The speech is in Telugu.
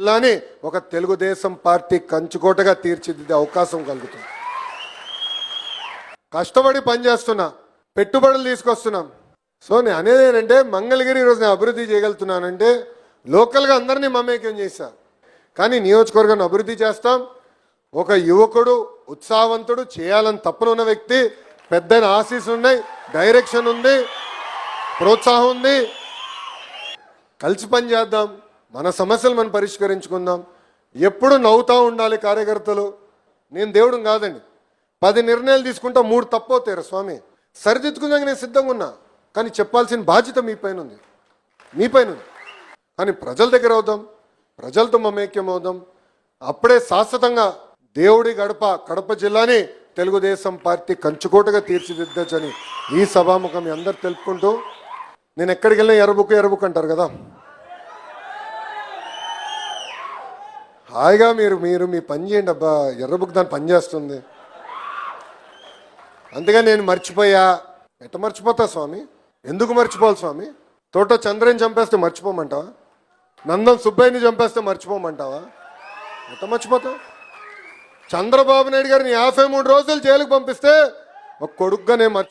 జిల్లాని ఒక తెలుగుదేశం పార్టీ కంచుకోటగా తీర్చిదిద్దే అవకాశం కలుగుతుంది. కష్టపడి పనిచేస్తున్నా పెట్టుబడులు తీసుకొస్తున్నాం. సో నేను అనేది ఏంటంటే మంగళగిరి ఈరోజు నేను అభివృద్ధి చేయగలుగుతున్నానంటే లోకల్గా అందరినీ మమేకం చేశా. కానీ నియోజకవర్గాన్ని అభివృద్ధి చేస్తాం. ఒక యువకుడు ఉత్సాహవంతుడు చేయాలని తప్పనున్న వ్యక్తి పెద్ద ఆశీస్సులు ఉన్నాయి డైరెక్షన్ ఉంది ప్రోత్సాహం ఉంది. కలిసి పని చేద్దాం. మన సమస్యలు మనం పరిష్కరించుకుందాం. ఎప్పుడు నవ్వుతూ ఉండాలి కార్యకర్తలు. నేను దేవుడు కాదండి. పది నిర్ణయాలు తీసుకుంటా మూడు తప్పవుతారు స్వామి. సరిదిద్దుకుందాక నేను సిద్ధంగా ఉన్నా. కానీ చెప్పాల్సిన బాధ్యత మీ పైన ఉంది. మీ పైన ఉంది. కానీ ప్రజల దగ్గర అవుదాం. ప్రజలతో మమేక్యం అవుదాం. అప్పుడే శాశ్వతంగా దేవుడి గడప కడప జిల్లాని తెలుగుదేశం పార్టీ కంచుకోటగా తీర్చిదిద్దచ్చని ఈ సభాముఖం అందరు తెలుపుకుంటూ నేను ఎక్కడికి వెళ్ళినా ఎర్రబుక్ ఎర్రబుక్ అంటారు కదా. హాయిగా మీరు మీరు మీ పని చేయండి అబ్బా. ఎర్రబుక్ దాని పని చేస్తుంది. అందుకని నేను మర్చిపోయా. ఎట్ట మర్చిపోతా స్వామి? ఎందుకు మర్చిపోవాలి స్వామి? తోట చంద్రని చంపేస్తే మర్చిపోమంటావా? నందం సుబ్బయ్యని చంపేస్తే మర్చిపోమంటావా? ఎట్ట మర్చిపోతావు? చంద్రబాబు నాయుడు గారిని యాభై మూడు రోజులు జైలుకు పంపిస్తే ఒక కొడుగ్గా నేను మర్చి